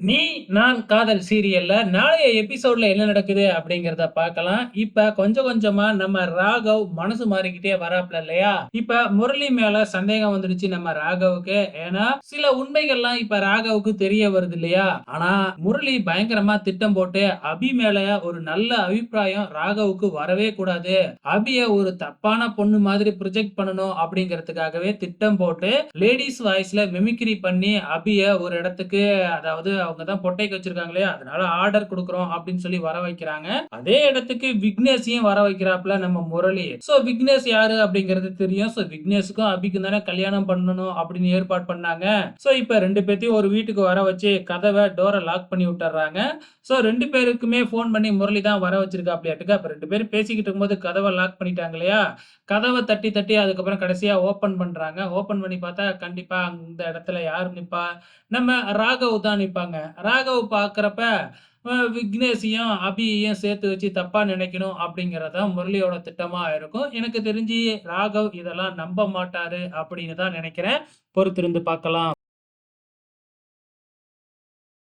நீ நான் காதல் சீரியல்ல நாளைய எபிசோட்ல என்ன நடக்குது அப்படிங்கிறத பார்க்கலாம். இப்ப கொஞ்சம் கொஞ்சமா நம்ம ராகவ் மனசு மாறிக்கிட்டே வராப்ல இல்லையா? இப்ப முரளி மேல சந்தேகம் வந்துடுச்சு நம்ம ராகவுக்கு. ஏன்னா சில உண்மைகள்லாம் இப்ப ராகவுக்கு தெரிய வருது இல்லையா? ஆனா முரளி பயங்கரமா திட்டம் போட்டு அபி மேல ஒரு நல்ல அபிப்பிராயம் ராகவுக்கு வரவே கூடாது. அபிய ஒரு தப்பான பொண்ணு மாதிரி ப்ரொஜெக்ட் பண்ணணும் அப்படிங்கறதுக்காகவே திட்டம் போட்டு லேடிஸ் வாய்ஸ்ல மிமிக்ரி பண்ணி அபிய ஒரு இடத்துக்கு அதாவது அவங்க தான் பொட்டைக்கு வச்சிருக்காங்க இல்லையா? அதனால ஆர்டர் கொடுக்குறோம் அப்படின்னு சொல்லி வர வைக்கிறாங்க. அதே இடத்துக்கு விக்னேஷையும் வர வைக்கிறாப்ல நம்ம முரளி. சோ விக்னேஷ் யாரு அப்படிங்கிறது தெரியும். சோ விக்னேஷுக்கும் அபிக்கும் தானே கல்யாணம் பண்ணணும் அப்படின்னு ஏற்பாடு பண்ணாங்க. சோ இப்ப ரெண்டு பேர்த்தையும் ஒரு வீட்டுக்கு வர வச்சு கதவை டோரை லாக் பண்ணி விட்டுறாங்க சோ ரெண்டு பேருக்குமே ஃபோன் பண்ணி முரளி தான் வர வச்சிருக்காப்லயாட்டுக்கு. அப்ப ரெண்டு பேரும் பேசிக்கிட்டு இருக்கும்போது கதவை லாக் பண்ணிட்டாங்க இல்லையா? கதவை தட்டி தட்டி அதுக்கப்புறம் கடைசியா ஓப்பன் பண்றாங்க. ஓப்பன் பண்ணி பார்த்தா கண்டிப்பா அந்த இடத்துல யார் நிப்பா? நம்ம ராகவ் தான் நிப்பாங்க. ராகவ் பார்க்குறப்ப விக்னேஷையும், அபியையும் சேர்த்து வச்சு தப்பா நினைக்கணும் அப்படிங்கிறத முரளியோட திட்டமா இருக்கும். எனக்கு தெரிஞ்சு ராகவ் இதெல்லாம் நம்ப மாட்டாரு அப்படின்னு தான் நினைக்கிறேன். பொறுத்திருந்து பார்க்கலாம்.